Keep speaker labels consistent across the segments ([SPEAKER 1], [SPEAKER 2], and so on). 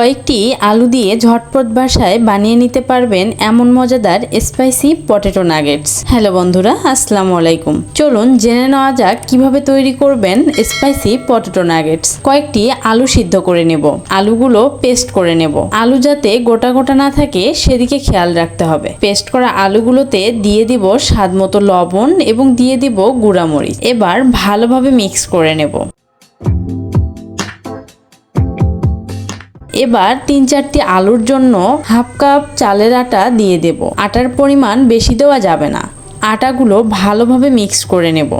[SPEAKER 1] কয়েকটি আলু দিয়ে ঝটপট বাসায় বানিয়ে নিতে পারবেন এমন মজাদার স্পাইসি পটেটো নাগেটস। হ্যালো বন্ধুরা, আসসালামু আলাইকুম। চলুন জেনে নেওয়া যাক কীভাবে তৈরি করবেন স্পাইসি পটেটো নাগেটস। কয়েকটি আলু সিদ্ধ করে নেব, আলুগুলো পেস্ট করে নেব। আলু যাতে গোটা গোটা না থাকে, সেদিকে খেয়াল রাখতে হবে। পেস্ট করা আলুগুলোতে দিয়ে দিব স্বাদ মতো লবণ এবং দিয়ে দিব গুঁড়ামরিচ। এবার ভালোভাবে মিক্স করে নেব। এবার তিন চারটি আলুর জন্য হাফ কাপ চালের আটা দিয়ে দেব। আটার পরিমাণ বেশি দেওয়া যাবে না। আটাগুলো ভালোভাবে মিক্স করে নেব।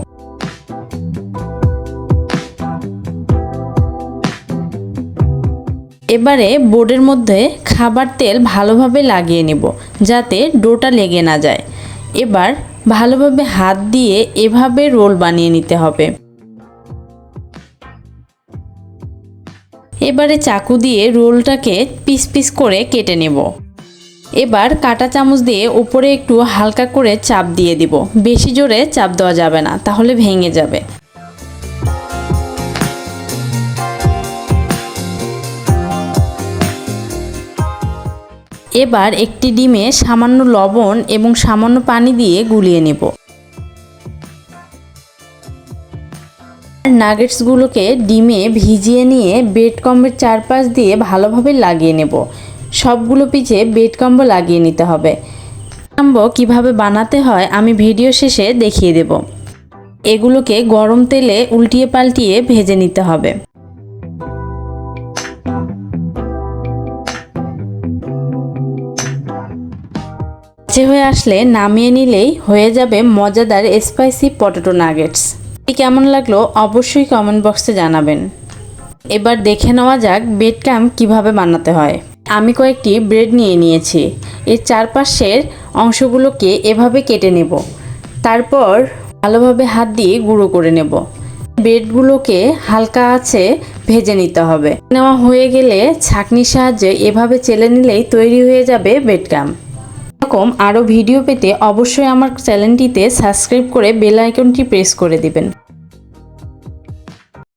[SPEAKER 1] এবারে বোর্ডের মধ্যে খাবার তেল ভালোভাবে লাগিয়ে নেব, যাতে ডোটা লেগে না যায়। এবার ভালোভাবে হাত দিয়ে এভাবে রোল বানিয়ে নিতে হবে। এবারে চাকু দিয়ে রোলটাকে পিস পিস করে কেটে নেব। এবার কাটা চামচ দিয়ে উপরে একটু হালকা করে চাপ দিয়ে দিব। বেশি জোরে চাপ দেওয়া যাবে না, তাহলে ভেঙে যাবে। এবার একটি ডিমে সামান্য লবণ এবং সামান্য পানি দিয়ে গুলিয়ে নেব। নাগেটসগুলোকে ডিমে ভিজিয়ে নিয়ে বেড কম্বের চারপাশ দিয়ে ভালোভাবে লাগিয়ে নেব। সবগুলো পিছে বেড কম্ব লাগিয়ে নিতে হবে। কম্ব কীভাবে বানাতে হয় আমি ভিডিও শেষে দেখিয়ে দেব। এগুলোকে গরম তেলে উল্টিয়ে পাল্টিয়ে ভেজে নিতে হবে। হয়ে আসলে নামিয়ে নিলেই হয়ে যাবে মজাদার স্পাইসি পটেটো নাগেটস। কেমন লাগল অবশ্যই কমেন্ট বক্সে জানাবেন। এবার দেখে নেওয়া যাক ব্রেড ক্যাম্প কীভাবে বানাতে হয়। আমি কয়েকটি ব্রেড নিয়ে নিয়েছি। এর চারপাশের অংশগুলোকে এভাবে কেটে নেব। তারপর ভালোভাবে হাত দিয়ে গুঁড়ো করে নেব। ব্রেডগুলোকে হালকা আছে ভেজে নিতে হবে। নেওয়া হয়ে গেলে ছাঁকনির সাহায্যে এভাবে চেলে নিলেই তৈরি হয়ে যাবে ব্রেড ক্যাম্প এরকম আরও ভিডিও পেতে অবশ্যই আমার চ্যানেলটিতে সাবস্ক্রাইব করে বেল আইকনটি প্রেস করে দিবেন।